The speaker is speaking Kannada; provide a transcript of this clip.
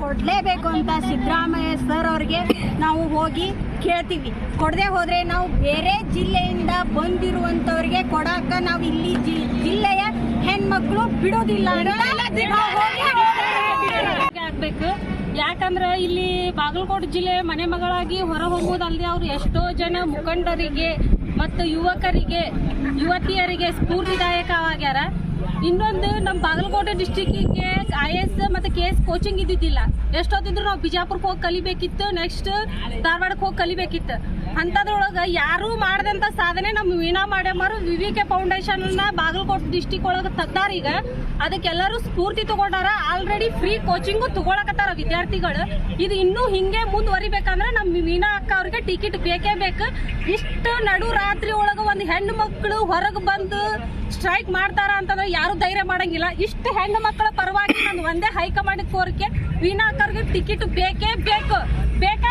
ಕೊಡಲೇಬೇಕು ಅಂತ ಸಿದ್ದರಾಮಯ್ಯ ಸರ್ ಅವ್ರಿಗೆ ನಾವು ಹೋಗಿ ಕೇಳ್ತೀವಿ. ಕೊಡದೆ ಹೋದರೆ ನಾವು ಬೇರೆ ಜಿಲ್ಲೆಯಿಂದ ಬಂದಿರುವಂಥವ್ರಿಗೆ ಕೊಡಾಕ ನಾವು ಇಲ್ಲಿ ಜಿಲ್ಲೆಯ ಹೆಣ್ಮಕ್ಳು ಬಿಡೋದಿಲ್ಲ ಆಗ್ಬೇಕು. ಯಾಕಂದ್ರೆ ಇಲ್ಲಿ ಬಾಗಲಕೋಟೆ ಜಿಲ್ಲೆ ಮನೆ ಮಗಳಾಗಿ ಹೊರ ಹೋಗುವುದಲ್ಲದೆ ಅವ್ರು ಎಷ್ಟೋ ಜನ ಮುಖಂಡರಿಗೆ ಮತ್ತು ಯುವಕರಿಗೆ, ಯುವತಿಯರಿಗೆ ಸ್ಫೂರ್ತಿದಾಯಕವಾಗ್ಯಾರ. ಇನ್ನೊಂದು ನಮ್ಮ ಬಾಗಲಕೋಟೆ ಡಿಸ್ಟಿಕ್ಕಿಗೆ ಐ ಎಸ್ ಮತ್ತು ಕೆ ಎಸ್ ಕೋಚಿಂಗ್ ಇದ್ದಿದ್ದಿಲ್ಲ. ಎಷ್ಟೊತ್ತಿದ್ರು ನಾವು ಬಿಜಾಪುರಕ್ಕೆ ಹೋಗಿ ಕಲಿಬೇಕಿತ್ತು ನೆಕ್ಸ್ಟ್ ಧಾರವಾಡಕ್ಕೆ ಹೋಗಿ ಕಲಿಬೇಕಿತ್ತು. ಅಂಥದ್ರೊಳಗೆ ಯಾರು ಮಾಡ್ದಂಥ ಸಾಧನೆ ನಮ್ಮ ವೀಣಾ ಮಾಡ್ಯಮ್ಮರು ವಿ ವಿ ಕೆ ಫೌಂಡೇಶನ್ನ ಬಾಗಲಕೋಟೆ ಡಿಸ್ಟಿಕ್ ಒಳಗೆ ತಗ್ದಾರ ಈಗ. ಅದಕ್ಕೆಲ್ಲರೂ ಸ್ಫೂರ್ತಿ ತಗೊಂಡಾರ. ಆಲ್ರೆಡಿ ಫ್ರೀ ಕೋಚಿಂಗು ತಗೊಳಕತ್ತಾರ ವಿದ್ಯಾರ್ಥಿಗಳು. ಇದು ಇನ್ನೂ ಹಿಂಗೆ ಮುಂದುವರಿಬೇಕಂದ್ರೆ ನಮ್ಮ ವೀಣಾ ಅಕ್ಕ ಅವ್ರಿಗೆ ಟಿಕೆಟ್ ಬೇಕೇ ಬೇಕು. ಇಷ್ಟು ನಡು ರಾತ್ರಿ ಒಳಗೆ ಒಂದು ಹೆಣ್ಣು ಮಕ್ಕಳು ಹೊರಗೆ ಬಂದು ಸ್ಟ್ರೈಕ್ ಮಾಡ್ತಾರ ಅಂತಂದ್ರೆ ಯಾರು ಧೈರ್ಯ ಮಾಡಂಗಿಲ್ಲ. ಇಷ್ಟು ಹೆಣ್ಣು ಮಕ್ಕಳ ಪರವಾಗಿ ನಾನು ಒಂದೇ ಹೈಕಮಾಂಡ್ ಕೋರಿಕೆ ವೀಣಾ ಅಕ್ಕವ್ರಿಗೆ ಟಿಕೆಟ್ ಬೇಕೇ ಬೇಕು. ಬೇಕಾ